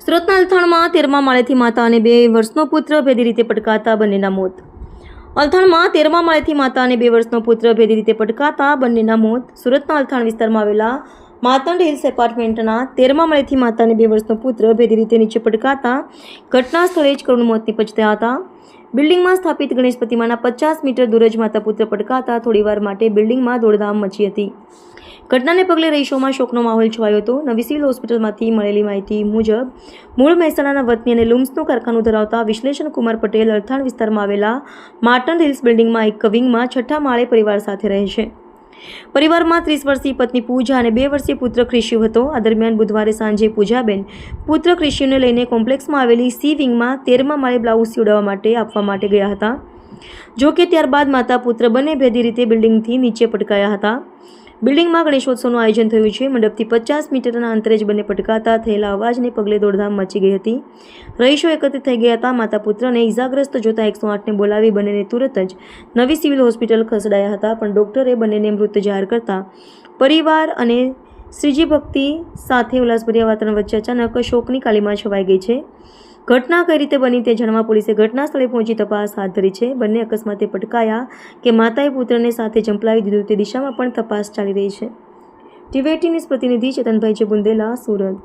દર્શક અલથાણમાં તેરમા માળેથી માતા અને બે વર્ષનો પુત્ર ભેદી રીતે પટકાતા બંનેના મોત. અલથાણમાં તેરમા માળેથી માતા બે વર્ષનો પુત્ર ભેદી રીતે પટકાતા બંનેના મોત. સુરતના અલથાણ વિસ્તારમાં આવેલા માતંડ હિલ્સ એપાર્ટમેન્ટના તેરમા માળેથી માતા બે વર્ષનો પુત્ર ભેદી રીતે નીચે પટકાતા ઘટના સ્થળે જ કરુણ મોત નીપજતા હતા. બિલ્ડિંગમાં સ્થાપિત ગણેશ પ્રતિમાના પચાસ મીટર દૂર જ માતા પુત્ર પટકાતા થોડીવાર માટે બિલ્ડિંગમાં દોડધામ મચી હતી. ઘટનાને પગલે રહીશોમાં શોકનો માહોલ છવાયો હતો. નવી સિવિલ હોસ્પિટલમાંથી મળેલી માહિતી મુજબ, મૂળ મહેસાણાના વતની અને લુમ્સનું કારખાનું ધરાવતા વિશ્લેષણ કુમાર પટેલ અલથાણ વિસ્તારમાં આવેલા માર્ટન હિલ્સ બિલ્ડિંગમાં એક કવિંગમાં છઠ્ઠા માળે પરિવાર સાથે રહે છે. પરિવારમાં ત્રીસ વર્ષીય પત્ની પૂજા અને બે વર્ષીય પુત્ર ક્રિશિવ હતો. આ દરમિયાન બુધવારે સાંજે પૂજાબેન પુત્ર ક્રિશિવને લઈને કોમ્પ્લેક્સમાં આવેલી સી વિંગમાં તેરમા માળે બ્લાઉઝ સીવડાવવા માટે આપવા માટે ગયા હતા. જો કે ત્યારબાદ માતા પુત્ર બંને ભેદી રીતે બિલ્ડિંગથી નીચે પટકાયા હતા. બિલ્ડિંગમાં ગણેશોત્સવનું આયોજન થયું છે. મંડપથી પચાસ મીટરના અંતરે જ બંને પટકાતા થયેલા અવાજને પગલે દોડધામ મચી ગઈ હતી. રહીશો એકત્રિત થઈ ગયા હતા. માતા પુત્રને ઇજાગ્રસ્ત જોતા એકસો આઠને બોલાવી બંનેને તુરત જ નવી સિવિલ હોસ્પિટલ ખસેડાયા હતા. પણ ડોક્ટરે બંનેને મૃત જાહેર કરતા પરિવાર અને શ્રીજી ભક્તિ સાથે ઉલ્લાસભર્યા વાતાવરણ વચ્ચે અચાનક શોકની કાલીમાં છવાઈ ગઈ છે. ઘટના કઈ રીતે બની તે જાણવા પોલીસે ઘટના સ્થળે પહોંચી તપાસ હાથ ધરી છે. બંને અકસ્માતે પટકાયા કે માતાએ પુત્રને સાથે ઝંપલાવી દીધું તે દિશામાં પણ તપાસ ચાલી રહી છે. ટીવી ન્યૂઝ પ્રતિનિધિ ચેતનભાઈ છે બુંદેલા સુરત.